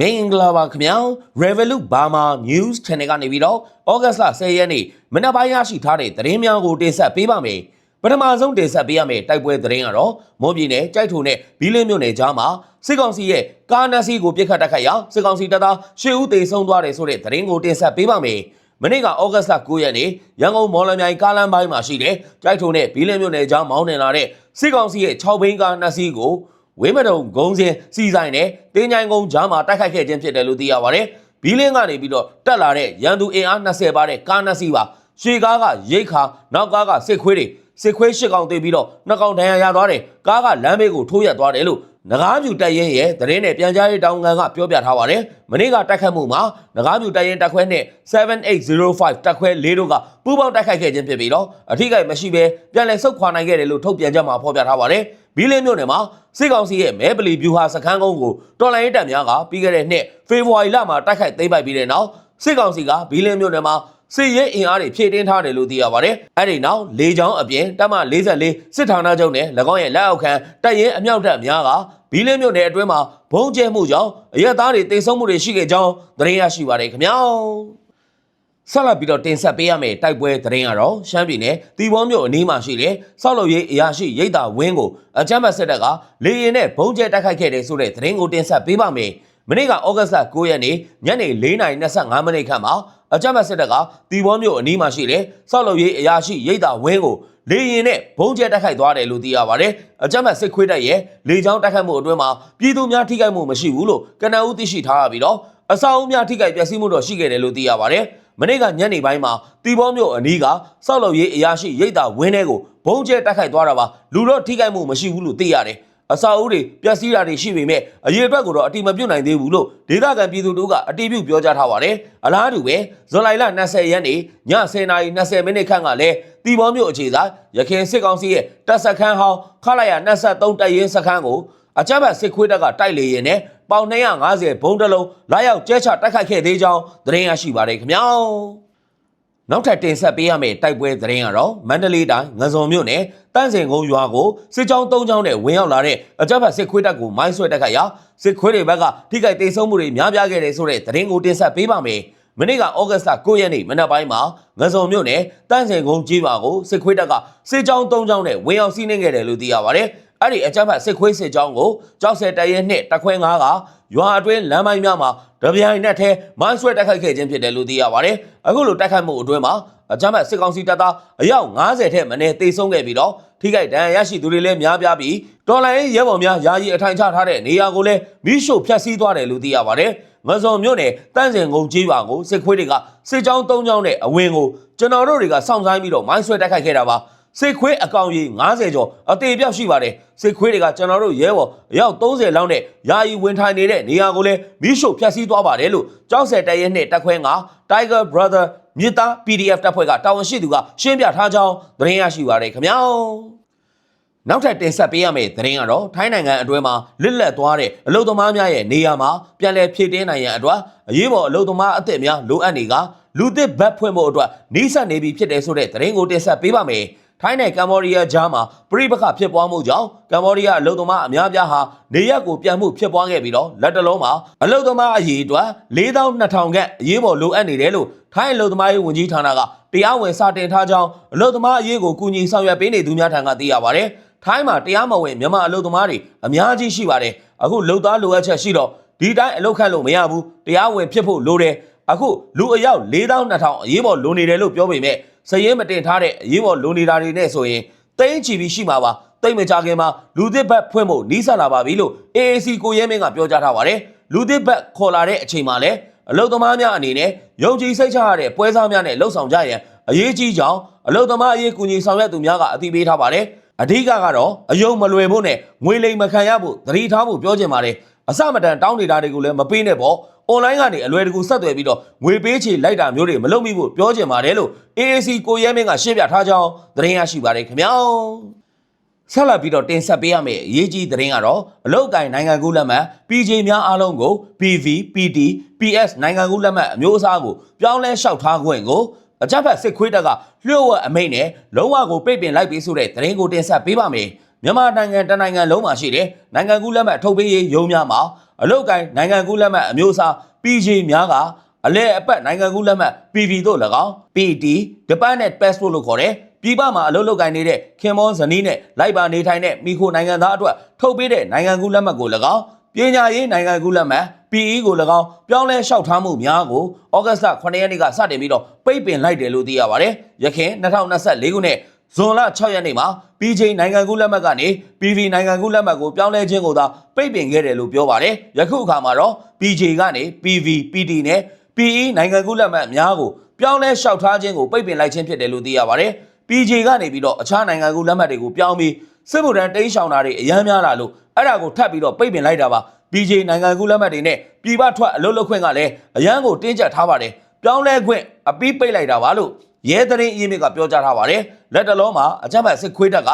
မင်္ဂလာပါခင်ဗျာ Revolut Burma News Channel ကနေပြီးတော့ဩဂတ်လ10ရက်နေ့မနက်ပိုင်းရရှိထားတဲ့သတင်းများကိုတင်ဆက်ပေးပါမယ်ပထမဆုံးတင်ဆက်ပေးရမယ့်တိုက်ပွဲသတင်းကတော့မွန်ပြည်နယ်ကြိုက်ထုံနဲ့ဘီလင်းမြို့နယ်ကြားမှာစစ်ကောင်စီရဲ့ကားနက်စီကိုပြစ်ခတ်တိုက်ခိုက်ရာစစ်ကောင်စီတပ်သားရှစ်ဦးသေဆုံးသွားတယ်ဆိုတဲ့သတင်းကိုတင်ဆက်ပေးပါမယ်မနေ့ကဩဂတ်လ9ရက်နေ့ရန်ကုန်မော်လမြိုင်ကားလမ်းပိုင်းမှာရှိတဲ့ကြိုက်ထုံနဲ့ဘီလင်းမြို့နယ်ကြားမောင်းနှင်လာတဲ့စစ်ကောင်စီရဲ့6ဘိန်းကားနက်စီကို ဝင်းမတုံဂုံးစင်စီဆိုင်နဲ့တင်းချိုင်ကုန်းကြားမှာတိုက်ခိုက်ခဲ့ခြင်းဖြစ်တယ်လို့သိရပါတယ်။ဘီလင်းကနေပြီးတော့တက်လာတဲ့ရန်သူအင်အား20ပါတဲ့ကားနက်စီပါရှေကားကရိတ်ခါနောက်ကားကစစ်ခွေးတွေစစ်ခွေးရှစ်ကောင်တေးပြီးတော့နှစ်ကောင်ဒဏ်ရာရသွားတယ်။ကားကလမ်းဘေးကိုထိုးရက်သွားတယ်လို့ နဂါးပြူတက်ရင်ရဲ့သတင်းနဲ့ပြန်ကြားရေးတောင်ကန်ကပြောပြထားပါတယ်။မနေ့ကတိုက်ခတ်မှုမှာနဂါးပြူတက်ရင်တက်ခွဲနဲ့7805တက်ခွဲ၄တို့ကပူးပေါင်းတိုက်ခိုက်ခဲ့ခြင်းဖြစ်ပြီးတော့အထိကိမရှိဘဲပြန်လည်ဆုတ်ခွာနိုင်ခဲ့တယ်လို့ထုတ်ပြန်ကြမှာဖော်ပြထားပါတယ်။ဘီလင်းမြို့နယ်မှာစစ်ကောင်စီရဲ့မဲပလီဗျူဟာစခန်းကုန်းကိုတော်လိုင်းရေးတပ်များကပြီးခဲ့တဲ့နှစ်ဖေဖော်ဝါရီလမှာတိုက်ခိုက်သိမ်းပိုက်ပြီးတဲ့နောက်စစ်ကောင်စီကဘီလင်းမြို့နယ်မှာ စစ်ရေးအင်အားတွေဖြည့်တင်းထားတယ်လို့သိရပါတယ်။အဲ့ဒီနောက်လေကြောင်းအပြင်တပ်မ44စစ်ဌာနချုပ်နဲ့၎င်းရဲ့လက်အောက်ခံတပ်ရင်းအမြောက်တပ်များကဘီလင်းမြို့နယ်အတွင်းမှာဘုံကျဲမှုကြောင့်အရက်သားတွေတိတ်ဆုံးမှုတွေရှိခဲ့ကြောင်းသတင်းရရှိပါတယ်ခင်ဗျာ။ဆက်လက်ပြီးတော့တင်ဆက်ပေးရမယ့်တိုက်ပွဲသတင်းကတော့ရှမ်းပြည်နယ်တီဘောမြို့အနီးမှာရှိတဲ့ဆောက်လုပ်ရေးအရာရှိရိတ်တာဝင်းကိုအကြမ်းဖက်စစ်တပ်ကလေရင်နဲ့ဘုံကျဲတိုက်ခိုက်ခဲ့တဲ့ဆိုတဲ့သတင်းကိုတင်ဆက်ပေးပါမယ်။မနေ့ကဩဂတ်လ9ရက်နေ့ညနေ4:25မိနစ်ခန့်မှာ အကြမ်းဖက်စစ်တပ်ကတီဘောမြို့အနီးမှာရှိတဲ့ဆောက်လုပ်ရေးအရာရှိရိတ်တာဝင်းကိုလေရင်နဲ့ဘုံကျဲတိုက်ခိုက်သွားတယ်လို့သိရပါတယ်။အကြမ်းဖက်စစ်ခွေးတပ်ရဲ့လေကြောင်းတိုက်ခိုက်မှုအတွင်းမှာပြည်သူများထိခိုက်မှုမရှိဘူးလို့ကနအူးသိရှိထားရပြီးတော့အဆောက်အဦများထိခိုက်ပျက်စီးမှုတော့ရှိခဲ့တယ်လို့သိရပါတယ်။မနေ့ကညနေပိုင်းမှာတီဘောမြို့အနီးကစောက်လုပ်ရေးအရာရှိရိတ်တာဝင်းထဲကိုဘုံကျဲတိုက်ခိုက်သွားတာပါလူတော့ထိခိုက်မှုမရှိဘူးလို့သိရတယ် အစာအုပ်တွေပျက်စီးတာတွေရှိပေမဲ့အရေးအတွက်ကိုတော့အတိမပြုတ်နိုင်သေးဘူးလို့ဒေသခံပြည်သူတို့ကအတိပြုပြောကြားထားပါတယ်အလားတူပဲဇွန်လလ20ရက်နေ့ည10:20မိနစ်ခန့်ကလည်းတီဘောမြို့အခြေဆိုင်ရခင်စစ်ကောင်စီရဲ့တပ်စခန်းဟောင်းခလာရ23တပ်ရင်းစခန်းကိုအကြမ်းဖက်စစ်ခွေးတပ်ကတိုက်လေရင်နဲ့ပေါင်250ဘုံတလုံးလာရောက်ကျဲချတိုက်ခိုက်ခဲ့သေးကြောင်းသတင်းရရှိပါတယ်ခင်ဗျာ နောက်ထပ်တင်ဆက်ပေးရမယ့်တိုက်ပွဲသတင်းကတော့မန္တလေးတိုင်းငစုံမြို့နယ်တန့်စင်ကုန်းရွာကိုစစ်ကြောင်း၃ကြောင်းနဲ့ဝင်ရောက်လာတဲ့အကြမ်းဖက်စစ်ခွေးတပ်ကိုမိုင်းဆွဲတိုက်ခိုက်ရာစစ်ခွေးတွေဘက်ကထိခိုက်ဒေဆုံးမှုတွေများပြားခဲ့တယ်ဆိုတဲ့သတင်းကိုတင်ဆက်ပေးပါမယ် မနေ့ကဩဂတ်စ်လ9ရက်နေ့မနက်ပိုင်းမှာငစုံမြို့နယ်တန့်စင်ကုန်းကြီးပါကိုစစ်ခွေးတပ်ကစစ်ကြောင်း၃ကြောင်းနဲ့ဝင်ရောက်စီးနှင်းခဲ့တယ်လို့သိရပါတယ်အဲ့ဒီအကြမ်းဖက်စစ်ခွေးစစ်ကြောင်းကိုကြောက်စဲတရဲနှစ်တခွဲ9ကရွာအတွင်းလမ်းပိုင်းများမှာတပြိုင်နက်တည်းမိုင်းဆွဲတိုက်ခိုက်ခဲ့ခြင်းဖြစ်တယ်လို့သိရပါတယ်။အခုလိုတိုက်ခိုက်မှုအတွင်းမှာ အကြမ်းဖက်စစ်ကောင်စီတပ်သားအယောက်90ထက်မနည်းတေဆုံးခဲ့ပြီးတော့ထိခိုက်ဒဏ်ရာရရှိသူတွေလည်းများပြားပြီးတော်လိုင်းရဲဘော်များယာယီအထိုင်ချထားတဲ့နေရာကိုလည်းမိရှို့ဖျက်ဆီးသွားတယ်လို့သိရပါတယ်။ငဇုံမြို့နယ်တန့်စင်ကုန်းကြီးပါကိုစစ်ခွေးတွေကစစ်ကြောင်း၃ကြောင်းနဲ့အဝင်ကိုကျွန်တော်တို့တွေကစောင့်ဆိုင်းပြီးတော့မိုင်းဆွဲတိုက်ခိုက်ခဲ့တာပါ။စစ်ခွေးအကောင်ကြီး90ကျော်အသေးပြောက်ရှိပါတယ်စစ်ခွေးတွေကကျွန်တော်တို့ရဲဘော်အယောက်30လောက်နဲ့ယာယီဝင်ထိုင်နေတဲ့နေရာကိုလည်းမိရှို့ဖျက်ဆီးသွားပါတယ်လို့ကြောက်ဆက်တရဲနဲ့တက်ခွဲက Tiger Brother မြစ်သား PDF တပ်ဖွဲ့ကတာဝန်ရှိသူကရှင်းပြထားကြောင်းသတင်းရရှိပါတယ်ခင်ဗျာနောက်ထပ်တင်ဆက်ပေးရမယ့်သတင်းကတော့ထိုင်းနိုင်ငံအတွင်းမှာလစ်လက်သွားတဲ့အလုသမားများရဲ့နေရာမှာပြန်လည်ဖြည့်တင်းနိုင်ရန်အတွက်အရေးပေါ်အလုသမားအသစ်များလိုအပ်နေကလူသစ်ဘတ်ဖွင့်ဖို့အတွက်နှိစက်နေပြီဖြစ်တယ်ဆိုတဲ့သတင်းကိုတင်ဆက်ပေးပါမယ်။ ထိုင်းနဲ့ကမ္ဘောဒီးယားကြားမှာပြိပခဖြစ်ပွားမှုကြောင့်ကမ္ဘောဒီးယားအလုသမားအများပြားဟာနေရက်ကိုပြန်မှုဖြစ်ပွားခဲ့ပြီးတော့လက်တလုံးမှာအလုသမားအရေးအတွက်4200ခန့်အရေးပေါ်လိုအပ်နေတယ်လို့ထိုင်းအလုသမားရေးဝန်ကြီးဌာနကတရားဝင်စာတင်ထားကြောင်းအလုသမားအရေးကိုကူညီဆောင်ရွက်ပေးနေသူများထံကသိရပါတယ်။ထိုင်းမှာတရားမဝင်မြန်မာအလုသမားတွေအများကြီးရှိပါတယ်။အခုလုံသားလိုအပ်ချက်ရှိတော့ဒီတိုင်းအလုခန့်လို့မရဘူးတရားဝင်ဖြစ်ဖို့လိုတယ်။အခုလူအယောက်4200အရေးပေါ်လိုနေတယ်လို့ပြောပေမဲ့ စရင်မတင်ထားတဲ့အရေးပေါ်လိုနေတာတွေနဲ့ဆိုရင်တိမ့်ချီပြီးရှိမှာပါတိတ်မကြခင်မှာလူသစ်ဘက်ဖွင့်ဖို့နီးစပ်လာပါပြီလို့ AAC ကိုရဲမင်းကပြောကြားထားပါတယ်လူသစ်ဘက်ခေါ်လာတဲ့အချိန်မှာလည်းအလုသမားများအနေနဲ့ယုံကြည်စိတ်ချရတဲ့ပွဲစားများနဲ့လှုပ်ဆောင်ကြရန်အရေးကြီးကြောင်းအလုသမားအရေးကူညီဆောင်ရွက်သူများကအသိပေးထားပါတယ်အဓိကကတော့အယုံမလွယ်ဖို့နဲ့ငွေလိမ်မခံရဖို့သတိထားဖို့ပြောချင်ပါတယ်အစမတန်တောင်းနေတာတွေကိုလည်းမပေးနဲ့ပေါ့။ online ကနေအလွယ်တကူဆက်သွယ်ပြီးတော့ငွေပေးချေလိုက်တာမျိုးတွေမလုပ်မိဖို့ပြောချင်ပါတယ်လို့ AAC ကိုရဲမင်းကရှင်းပြထားကြောင်းသတင်းရရှိပါတယ်ခင်ဗျာ။ဆက်လက်ပြီးတော့တင်ဆက်ပေးရမယ့်အရေးကြီးသတင်းကတော့အလုတ်ကိုင်နိုင်ငံကူးလက်မှတ် PJ များအားလုံးကို PV, PD, PS နိုင်ငံကူးလက်မှတ်အမျိုးအစားကိုပြောင်းလဲလျှောက်ထားခွင့်ကိုအကြမ်းဖက်စစ်ခွေးတပ်ကလျှို့ဝှက်အမိန့်နဲ့လုံးဝကိုပိတ်ပင်လိုက်ပြီးဆိုတဲ့သတင်းကိုတင်ဆက်ပေးပါမယ်။မြန်မာနိုင်ငံတနိုင်ငံလုံးမှာရှိတဲ့နိုင်ငံကူးလက်မှတ်ထုတ်ပေးရေးရုံးများမှာ အလုတ်ကိုင်းနိုင်ငံကူးလက်မှတ်အမျိုးအစား PJ များကအလဲအပတ်နိုင်ငံကူးလက်မှတ် PV တို့၎င်း PT Dependent Passport လို့ခေါ်တဲ့ပြည်ပမှာအလုပ်လုပ်ကိုင်နေတဲ့ခင်မောဇနီးနဲ့လိုက်ပါနေထိုင်တဲ့မိခိုနိုင်ငံသားအတွက်ထုတ်ပေးတဲ့နိုင်ငံကူးလက်မှတ်ကို၎င်းပညာရေးနိုင်ငံကူးလက်မှတ် PE ကို၎င်းပြောင်းလဲလျှောက်ထားမှုများကိုဩဂတ်စ်လ9ရက်နေ့ကစတင်ပြီးတော့ပိတ်ပင်လိုက်တယ်လို့သိရပါတယ်။ရခင်2024ခုနှစ် ဇွန်လ6ရက်နေ့မှာ PJ နိုင်ငံကူးလက်မှတ်ကနေ PV နိုင်ငံကူးလက်မှတ်ကိုပြောင်းလဲခြင်းကိုသာပိတ်ပင်ခဲ့တယ်လို့ပြောပါတယ်။ယခုအခါမှာတော့ PJ ကနေ PV PT နဲ့ PE နိုင်ငံကူးလက်မှတ်အများကိုပြောင်းလဲလျှောက်ထားခြင်းကိုပိတ်ပင်လိုက်ခြင်းဖြစ်တယ်လို့သိရပါတယ်။ PJ ကနေပြီးတော့အခြားနိုင်ငံကူးလက်မှတ်တွေကိုပြောင်းပြီးစစ်မှုထမ်းတိမ်းရှောင်တာတွေအများများလာလို့အဲ့ဒါကိုထပ်ပြီးတော့ပိတ်ပင်လိုက်တာပါ။ PJ နိုင်ငံကူးလက်မှတ်တွေနဲ့ပြည်ပထွက်အလုပ်လုပ်ခွင့်ကလည်းအရန်ကိုတင်းကျပ်ထားပါတယ်။ပြောင်းလဲခွင့်အပြီးပိတ်လိုက်တာပါလို့ ရဲသတင်းအရင်းမြစ်ကပြောကြားထားပါတယ်။လက်တလုံးမှာအကြမ်းဖက်စစ်ခွေးတပ်က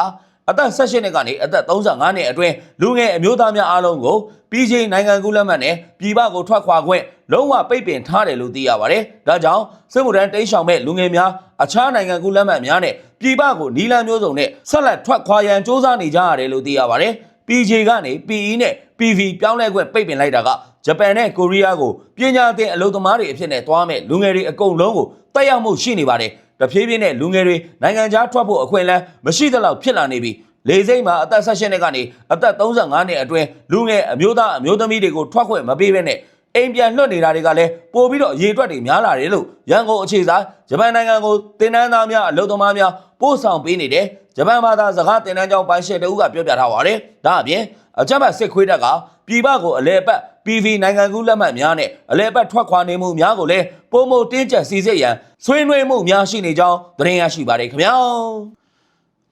အသက်16နှစ်ကနေအသက်35နှစ်အတွင်းလူငယ်အမျိုးသားများအားလုံးကို PJ နိုင်ငံကူးလက်မှတ်နဲ့ပြည်ပကိုထွက်ခွာခွင့်လုံးဝပိတ်ပင်ထားတယ်လို့သိရပါတယ်။ဒါကြောင့်စစ်မှုထမ်းတိမ်းရှောင်မဲ့လူငယ်များအခြားနိုင်ငံကူးလက်မှတ်များနဲ့ပြည်ပကိုနီလန်မျိုးစုံနဲ့ဆက်လက်ထွက်ခွာရန်စ조사နေကြရတယ်လို့သိရပါတယ်။ PJ ကနေ PE နဲ့ PV ပြောင်းလဲခွင့်ပိတ်ပင်လိုက်တာက ဂျပန်နဲ့ကိုရီးယားကိုပညာသင်အလုပ်သမားတွေအဖြစ်နဲ့တွားမဲ့လူငယ်တွေအကုန်လုံးကိုတက်ရောက်မှုရှိနေပါတယ်။တဖြည်းဖြည်းနဲ့လူငယ်တွေနိုင်ငံခြားထွက်ဖို့အခွင့်အလမ်းမရှိသလောက်ဖြစ်လာနေပြီးလေစိမ့်မှာအသက်16နှစ်ကနေအသက်35နှစ်အတွင်းလူငယ်အမျိုးသားအမျိုးသမီးတွေကိုထွက်ခွင့်မပေးဘဲနဲ့အိမ်ပြန်လွှတ်နေတာတွေကလည်းပို့ပြီးတော့ရေတွက်တွေများလာတယ်လို့ရန်ကုန်အခြေဆိုင်ဂျပန်နိုင်ငံကိုတင်နန်းသားများအလုပ်သမားများပို့ဆောင်ပေးနေတယ်ဂျပန်ဘာသာစကားတင်နန်းကျောင်းပိုင်ရှင်တဦးကပြောပြထားပါတယ်ဒါအပြင်အကြမ်းဖက်စစ်ခွေးတပ်ကပြည်ပကိုအလဲပတ် PV နိုင်ငံကူးလက်မှတ်များနဲ့အလဲပတ်ထွက်ခွာနေမှုများကိုလည်းပုံမတင်းကျပ်စီစစ်ရန်ဆွေးနွေးမှုများရှိနေကြောင်းသတင်းရရှိပါတယ်ခင်ဗျာ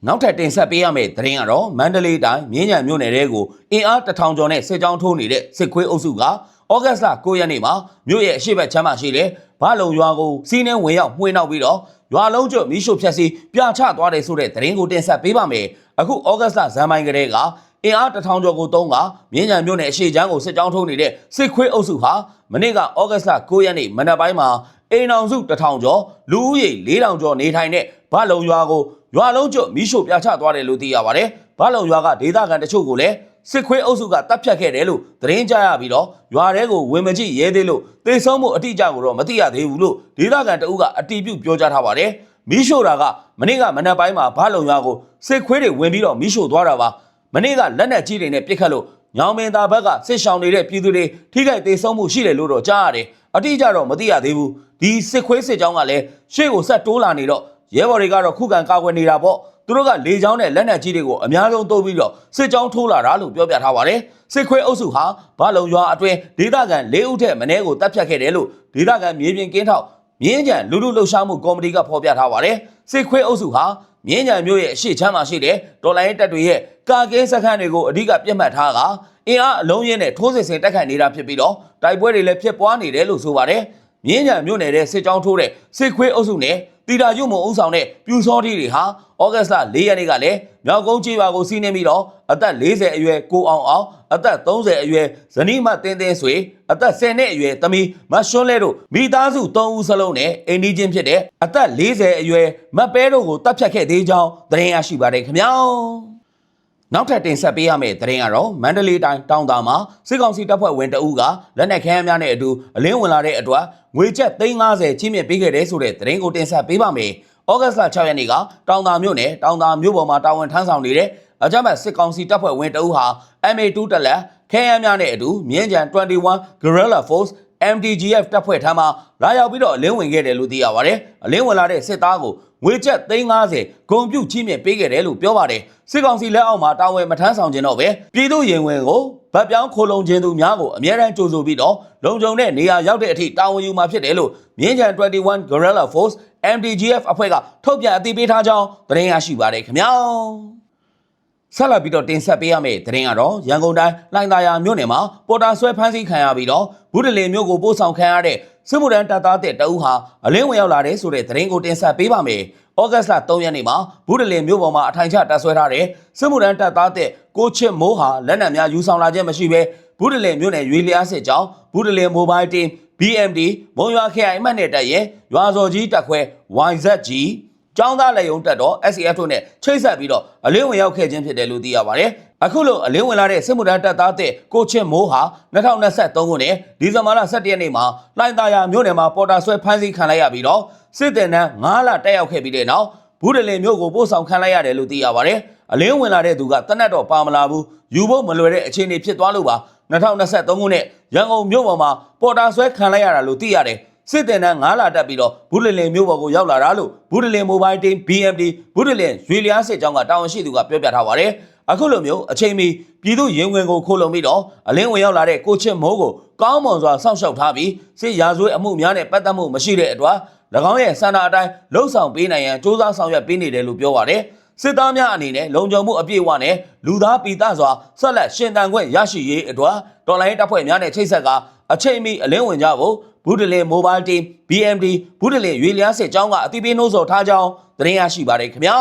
နောက်ထပ်တင်ဆက်ပေးရမယ့်သတင်းကတော့မန္တလေးတိုင်းမြင်းညံမြို့နယ်တဲကိုအင်အားတထောင်ကျော်နဲ့စစ်ကြောင်းထိုးနေတဲ့စစ်ခွေးအုပ်စုကဩဂတ်စ်လ9ရက်နေ့မှာမြို့ရဲ့အရှိတ်ဘက်ချမ်းမှာရှိတဲ့ဘာလုံရွာကိုစီးနှင်းဝင်ရောက်မှွေနှောက်ပြီးတော့ရွာလုံးကျွတ်မီးရှို့ဖျက်ဆီးပြချသွားတယ်ဆိုတဲ့သတင်းကိုတင်ဆက်ပေးပါမယ်အခုဩဂတ်စ်လဇန်မိုင်ကလေးက အင်အားတထောင်ကျော်ကိုတုံးကမြင်းညံမြို့နယ်အရှိတ်ချမ်းကိုစစ်ကြောင်းထိုးနေတဲ့စစ်ခွေးအုပ်စုဟာမနေ့ကဩဂတ်စ်လ9ရက်နေ့မနက်ပိုင်းမှာအိမ်အောင်စုတထောင်ကျော်လူဦးရေ4000ကျော်နေထိုင်တဲ့ဘာလုံရွာကိုရွာလုံးကျွတ်မီးရှို့ပြချသွားတယ်လို့သိရပါတယ်ဘာလုံရွာကဒေသခံတချို့ကိုလည်းစစ်ခွေးအုပ်စုကတပ်ဖြတ်ခဲ့တယ်လို့သတင်းကြားရပြီးတော့ရွာထဲကိုဝင်မကြည့်ရဲသေးလို့တေဆုံးမှုအတိအကျကိုတော့မသိရသေးဘူးလို့ဒေသခံတအုပ်ကအတီးပြုတ်ပြောကြားထားပါတယ်မီးရှို့တာကမနေ့ကမနက်ပိုင်းမှာဘာလုံရွာကိုစစ်ခွေးတွေဝင်ပြီးတော့မီးရှို့သွားတာပါ မနေ့ကလက်နက်ကြီးတွေနဲ့ပစ်ခတ်လို့ညောင်မင်းသားဘက်ကစစ်ရှောင်နေတဲ့ပြည်သူတွေထိခိုက်ဒေဆုံးမှုရှိတယ်လို့တော့ကြားရတယ်အတိအကျတော့မသိရသေးဘူးဒီစစ်ခွေးစစ်ကြောင်းကလည်းရှေ့ကိုဆက်တိုးလာနေတော့ရဲဘော်တွေကတော့ခုခံကာကွယ်နေတာပေါ့သူတို့ကလေချောင်းနဲ့လက်နက်ကြီးတွေကိုအများဆုံးသုံးပြီးတော့စစ်ကြောင်းထိုးလာတာလို့ပြောပြထားပါတယ်စစ်ခွေးအုပ်စုဟာဘာလုံရွာအတွင်းဒေသခံ၄ဦးထက်မနည်းကိုတပ်ဖြတ်ခဲ့တယ်လို့ဒေသခံမြေပြင်ကင်းထောက်မြင်းကြံလူလူလှုပ်ရှားမှုကော်မတီကဖော်ပြထားပါတယ်စစ်ခွေးအုပ်စုဟာ မြင်းကြံမျိုးရဲ့အရှိချမ်းမှာရှိတဲ့ဒေါ်လာရေးတပ်တွေရဲ့ကာကင်းစခန်းတွေကိုအဓိကပြတ်မှတ်ထားကအင်အားအလုံးရင်းနဲ့ထိုးစစ်ဆင်တိုက်ခိုက်နေတာဖြစ်ပြီးတော့တိုက်ပွဲတွေလည်းဖြစ်ပွားနေတယ်လို့ဆိုပါတယ်မြင်းကြံမြို့နယ်တဲ့စစ်ကြောင်းထိုးတဲ့စစ်ခွေးအုပ်စုနဲ့ တီတာရုံမုံအုပ်ဆောင်တဲ့ပြူစောတီတွေဟာဩဂတ်စ်လ၄ရက်နေ့ကလည်းမြောက်ကုန်းချေးပါကိုစီးနှင်းပြီးတော့အသက်40အရွယ်ကိုအောင်အောင်အသက်30အရွယ်ဇနီးမတင်းတင်းဆွေအသက်10နှစ်အရွယ်သမီးမရွှွန်းလဲတို့မိသားစု3ဦးစလုံးနဲ့အိမ်ဒီချင်းဖြစ်တဲ့အသက်40အရွယ်မပဲတို့ကိုတပ်ဖြတ်ခဲ့သေးကြောင်းသတင်းရရှိပါတယ်ခင်ဗျာ နောက်ထပ်တင်ဆက်ပေးရမယ့်သတင်းကတော့မန္တလေးတိုင်းတောင်သာမှာစစ်ကောင်စီတပ်ဖွဲ့ဝင်တအူးကလက်နက်ခဲယမ်းများနဲ့အတူအလင်းဝင်လာတဲ့အတွက်ငွေကျပ်350ချင်းမြင့်ပေးခဲ့တဲ့ဆိုတဲ့သတင်းကိုတင်ဆက်ပေးပါမယ်။ဩဂတ်စ်လ6ရက်နေ့ကတောင်သာမြို့နယ်တောင်သာမြို့ပေါ်မှာတာဝန်ထမ်းဆောင်နေတဲ့အကြမ်းဖက်စစ်ကောင်စီတပ်ဖွဲ့ဝင်တအူးဟာ MA2 တက်လက်ခဲယမ်းများနဲ့အတူမြင်းကြံ21 Guerrilla Force MDGF တပ်ဖွဲ့ထမ်းမှာလာရောက်ပြီးတော့အလင်းဝင်ခဲ့တယ်လို့သိရပါတယ်။အလင်းဝင်လာတဲ့စစ်သားကိုငွေကျပ်350ဂုံပြုတ်ချင်းမြင့်ပေးခဲ့တယ်လို့ပြောပါတယ်။စစ်ကောင်စီလက်အောက်မှာတာဝန်မထမ်းဆောင်ခြင်းတော့ပဲပြည်သူရင်ဝင်ကိုဗတ်ပြောင်းခိုလုံခြင်းသူများကိုအမြဲတမ်းကြိုဆိုပြီးတော့လုံခြုံတဲ့နေရာရောက်တဲ့အထိတာဝန်ယူမှာဖြစ်တယ်လို့မြင်းကြံ21 Guerrilla Force MDGF အဖွဲ့ကထုတ်ပြန်အသိပေးထားကြောင်းသတင်းရရှိပါတယ်ခင်ဗျာ။ ဆက်လက်ပြီးတော့တင်ဆက်ပေးရမယ့်သတင်းကတော့ရန်ကုန်တိုင်းလှိုင်သာယာမြို့နယ်မှာပေါ်တာဆွဲဖမ်းဆီးခံရပြီးတော့ဘူးတလင်မြို့ကိုပို့ဆောင်ခံရတဲ့စစ်မှုထမ်းတပ်သားတဲ့တအူးဟာအလင်းဝင်ရောက်လာတဲ့ဆိုတဲ့သတင်းကိုတင်ဆက်ပေးပါမယ်။ဩဂတ်စ်လ3ရက်နေ့မှာဘူးတလင်မြို့ပေါ်မှာအထိုင်ချတပ်ဆွဲထားတဲ့စစ်မှုထမ်းတပ်သားတဲ့ကိုချစ်မိုးဟာလက်နက်များယူဆောင်လာခြင်းမရှိဘဲဘူးတလင်မြို့နယ်ရွေလျားစစ်ကြောင်းဘူးတလင်မိုဘိုင်းတင်း BMD မုံရွာခရိုင်အမှတ်နဲ့တပ်ရဲ့ရွာစော်ကြီးတပ်ခွဲ YZG ចောင်းသားလက်ယုံတက်တော့ SCF တို့နဲ့ချိတ်ဆက်ပြီးတော့အလင်းဝင်ရောက်ခဲ့ခြင်းဖြစ်တယ်လို့သိရပါတယ်အခုလိုအလင်းဝင်လာတဲ့စစ်မှုထမ်းတပ်သားတဲ့ကိုချစ်မိုးဟာ2023ခုနှစ်ဒီဇင်ဘာလ17ရက်နေ့မှာလှိုင်သာယာမြို့နယ်မှာပေါ်တာဆွဲဖမ်းဆီးခံလိုက်ရပြီးတော့စစ်တပ်နှန်း9လတက်ရောက်ခဲ့ပြီးတဲ့နောက်ဘူးဒလင်မြို့ကိုပို့ဆောင်ခံလိုက်ရတယ်လို့သိရပါတယ်အလင်းဝင်လာတဲ့သူကတနက်တော့ပါမလာဘူးယူဖို့မလွယ်တဲ့အခြေအနေဖြစ်သွားလို့ပါ2023ခုနှစ်ရန်ကုန်မြို့ပေါ်မှာပေါ်တာဆွဲခံလိုက်ရတာလို့သိရတယ် စစ်တင်တန်း9လာတက်ပြီးတော့ဘူးဒလင်မြို့ပေါ်ကိုရောက်လာတာလို့ဘူးဒလင်မိုဘိုင်းတင်း BMD ဘူးဒလင်ရွေလျားစစ်ကြောင်းကတာဝန်ရှိသူကပြောပြထားပါတယ်အခုလိုမျိုးအချိန်မီပြည်သူရင်ဝင်ကိုခိုးလုံပြီးတော့အလင်းဝင်ရောက်လာတဲ့ကိုချစ်မိုးကိုကောင်းမွန်စွာစောင့်ရှောက်ထားပြီးစစ်ရာဇဝတ်အမှုများနဲ့ပတ်သက်မှုမရှိတဲ့အတွက်၎င်းရဲ့စန္ဒအတိုင်းလှုပ်ဆောင်ပေးနိုင်ရန်စ조사ဆောင်ရွက်ပေးနေတယ်လို့ပြောပါတယ်စစ်သားများအနေနဲ့လုံခြုံမှုအပြည့်အဝနဲ့လူသားပိသားစွာဆက်လက်ရှင်တန်ခွင့်ရရှိရေးအတွက်တော်လိုင်းတပ်ဖွဲ့များနဲ့ချိတ်ဆက်က အချိန်မီအလင်းဝင်ကြဖို့ဘူးဒလင်မိုဘိုင်းတင်း BMD ဘူးဒလင်ရွေလျားစစ်ကြောင်းကအတိပေးနှိုးဆော်ထားကြောင်းသတင်းရရှိပါတယ်ခင်ဗျာ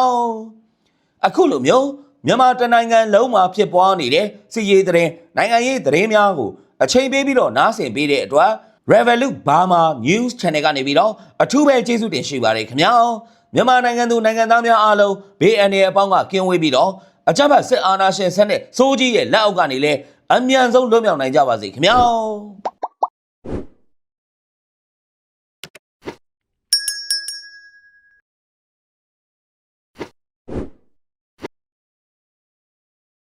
အခုလိုမျိုးမြန်မာတနိုင်ငံလုံးမှာဖြစ်ပွားနေတဲ့စစ်ရေးသတင်းနိုင်ငံရေးသတင်းများကိုအချိန်ပေးပြီးတော့နားဆင်ပေးတဲ့အတွက် Revolut Burma News Channel ကနေပြီးတော့အထူးပဲကျေးဇူးတင်ရှိပါတယ်ခင်ဗျာမြန်မာနိုင်ငံသူနိုင်ငံသားများအားလုံးဘေးအန္တရာယ်အပေါင်းကကင်းဝေးပြီးတော့အကြမ်းဖက်စစ်အာဏာရှင်ဆက်နဲ့စိုးကြီးရဲ့လက်အောက်ကနေလည်းအမြန်ဆုံးလွတ်မြောက်နိုင်ကြပါစေခင်ဗျာ